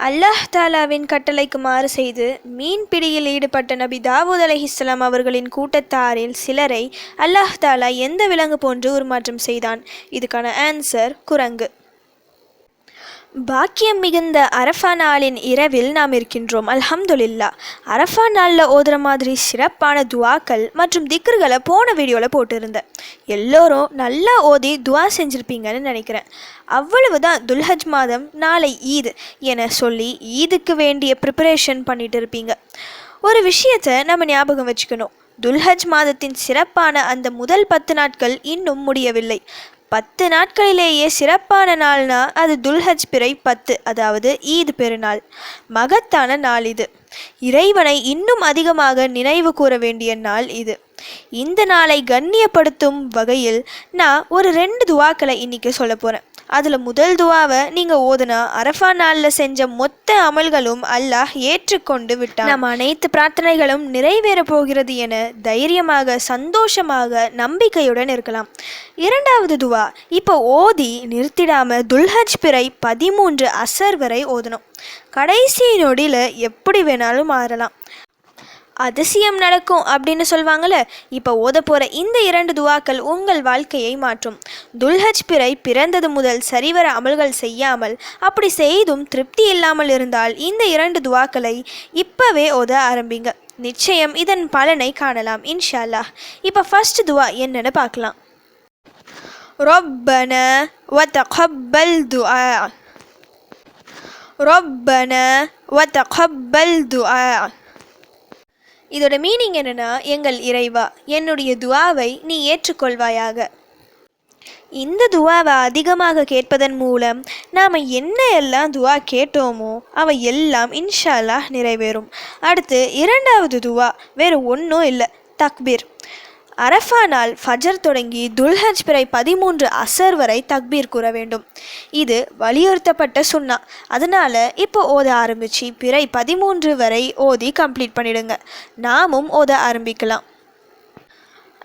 அல்லாஹ் தாலாவின் கட்டளைக்கு மாறு செய்து மீன் பிடியில் ஈடுபட்ட நபி தாவூத் அலஹிஸ்லாம் அவர்களின் கூட்டத்தாரில் சிலரை அல்லாஹ் தாலா எந்த விலங்கு போன்று உருமாற்றம் செய்தான்? இதுக்கான ஆன்சர் குரங்கு. பாக்கியம் மிகுந்த அரஃபா நாளின் இரவில் நாம் இருக்கின்றோம். அல்ஹம்துலில்லா. அரஃபா நாளில் ஓதுற மாதிரி சிறப்பான துவாக்கள் மற்றும் திக்ருகளை போன வீடியோவில் போட்டிருந்தேன். எல்லோரும் நல்லா ஓதி துவா செஞ்சுருப்பீங்கன்னு நினைக்கிறேன். அவ்வளவு தான் துல்ஹஜ் மாதம் நாளை ஈத் என சொல்லி ஈதுக்கு வேண்டிய ப்ரிப்பரேஷன் பண்ணிட்டு இருப்பீங்க. ஒரு விஷயத்தை நம்ம ஞாபகம் வச்சுக்கணும். துல்ஹஜ் மாதத்தின் சிறப்பான அந்த முதல் பத்து நாட்கள் இன்னும் முடியவில்லை. பத்து நாட்களிலேயே சிறப்பான நாள்னா அது துல்ஹஜ் பிறை பத்து அதாவது ஈத் பெருநாள். மகத்தான நாள் இது. இறைவனை இன்னும் அதிகமாக நினைவு கூற வேண்டிய நாள் இது. இந்த நாளை கண்ணியப்படுத்தும் வகையில் நான் ஒரு ரெண்டு துவாக்களை இன்னைக்கு சொல்ல போகிறேன் அதில் முதல் துவாவை நீங்கள் ஓதுனா அரஃபா நாளில் செஞ்ச மொத்த அமல்களும் அல்லாஹ் ஏற்றுக்கொண்டு விட்டான். நம் அனைத்து பிரார்த்தனைகளும் நிறைவேறப் போகிறது என தைரியமாக சந்தோஷமாக நம்பிக்கையுடன் இருக்கலாம். இரண்டாவது துவா இப்போ ஓதி நிறுத்திடாம துல்ஹஜ் பிறை பதிமூன்று அசர் வரை ஓதணும். கடைசி நொடியில் எப்படி வேணாலும் மாறலாம். அதிசயம் நடக்கும் அப்படின்னு சொல்லுவாங்கள்ல இப்போ ஓத போகிற இந்த இரண்டு துவாக்கள் உங்கள் வாழ்க்கையை மாற்றும். துல்ஹஜ் பிறை பிறந்தது முதல் சரிவர அமல்கள் செய்யாமல் அப்படி செய்தும் திருப்தி இல்லாமல் இருந்தால் இந்த இரண்டு துவாக்களை இப்போவே ஓத ஆரம்பிங்க நிச்சயம் இதன் பலனை காணலாம் இன்ஷா அல்லாஹ் இப்போ ஃபர்ஸ்ட் துவா என்னன்னு பார்க்கலாம் ربنا وتقبل دعاء ربنا وتقبل دعاء இதோட மீனிங் என்னன்னா எங்கள் இறைவா என்னுடைய துவாவை நீ ஏற்றுக்கொள்வாயாக இந்த துவாவை அதிகமாக கேட்பதன் மூலம் நாம் என்ன எல்லாம் துவா கேட்டோமோ அவை எல்லாம் இன்ஷா அல்லாஹ் நிறைவேறும். அடுத்து இரண்டாவது துவா வேறு ஒன்றும் இல்லை. தக்பீர். அரஃபா நாள் ஃபஜர் தொடங்கி துல்ஹஜ் பிறை பதிமூன்று அசர் வரை தக்பீர் கூற வேண்டும். இது வலியுறுத்தப்பட்ட சுன்னா. அதனால இப்போ ஓத ஆரம்பிச்சு பிறை பதிமூன்று வரை ஓதி கம்ப்ளீட் பண்ணிடுங்க. நாமும் ஓத ஆரம்பிக்கலாம்.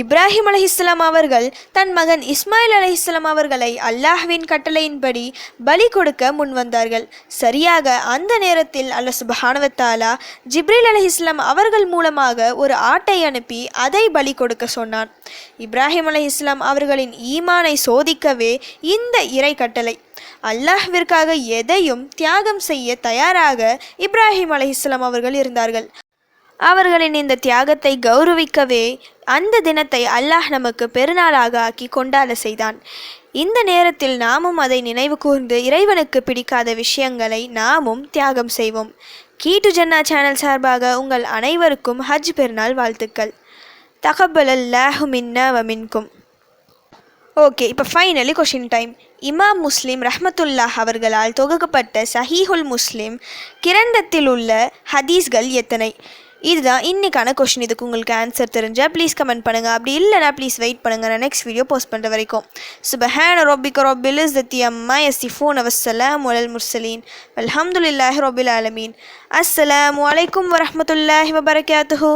இப்ராஹிம் அலஹிஸ்லாம் அவர்கள் தன் மகன் இஸ்மாயில் அலஹிஸ்லாம் அவர்களை அல்லாஹ்வின் கட்டளையின்படி பலி கொடுக்க முன்வந்தார்கள். சரியாக அந்த நேரத்தில் அல்ல சுபஹானவத்தாலா ஜிப்ரில் அலஹிஸ்லாம் அவர்கள் மூலமாக ஒரு ஆட்டை அனுப்பி அதை பலி கொடுக்க சொன்னான். இப்ராஹிம் அலஹிஸ்லாம் அவர்களின் ஈமானை சோதிக்கவே இந்த இறை கட்டளை. அல்லாஹ்விற்காக எதையும் தியாகம் செய்ய தயாராக இப்ராஹிம் அலஹிஸ்லாம் அவர்கள் இருந்தார்கள். அவர்களின் இந்த தியாகத்தை கௌரவிக்கவே அந்த தினத்தை அல்லாஹ் நமக்கு பெருநாளாக ஆக்கி கொண்டாட செய்தான். இந்த நேரத்தில் நாமும் அதை நினைவு கூர்ந்து இறைவனுக்கு பிடிக்காத விஷயங்களை நாமும் தியாகம் செய்வோம். கீட்டு ஜன்னா சேனல் சார்பாக உங்கள் அனைவருக்கும் ஹஜ் பெருநாள் வாழ்த்துக்கள். தகப்பல் அல்லாஹு மின்னா வமின்கும் ஓகே இப்போ ஃபைனலி கொஷின் டைம் இமாம் முஸ்லீம் ரஹமத்துல்லாஹ் அவர்களால் தொகுக்கப்பட்ட சஹீஹுல் முஸ்லீம் கிரந்தத்தில் உள்ள ஹதீஸ்கள் எத்தனை? இதுதான் இன்றைக்கான கொஷின் இதுக்கு உங்களுக்கு ஆன்சர் தெரிஞ்சால் ப்ளீஸ் கமெண்ட் பண்ணுங்கள் அப்படி இல்லைனா ப்ளீஸ் வெயிட் பண்ணுங்கள் நான் நெக்ஸ்ட் வீடியோ போஸ்ட் பண்ணுற வரைக்கும். சுபஹான ரொபிக ரொபில் இஸ் தத்தி அம்மா எஸ்திஃபூன் அவசலாம் உலல் முர்சலீன் அலமதுல்லாஹ் ரொபில் ஆலமீன். அஸ்ஸலாமு வலைக்கம் வரமத்துல்லாஹி வபரகாத்துஹூ.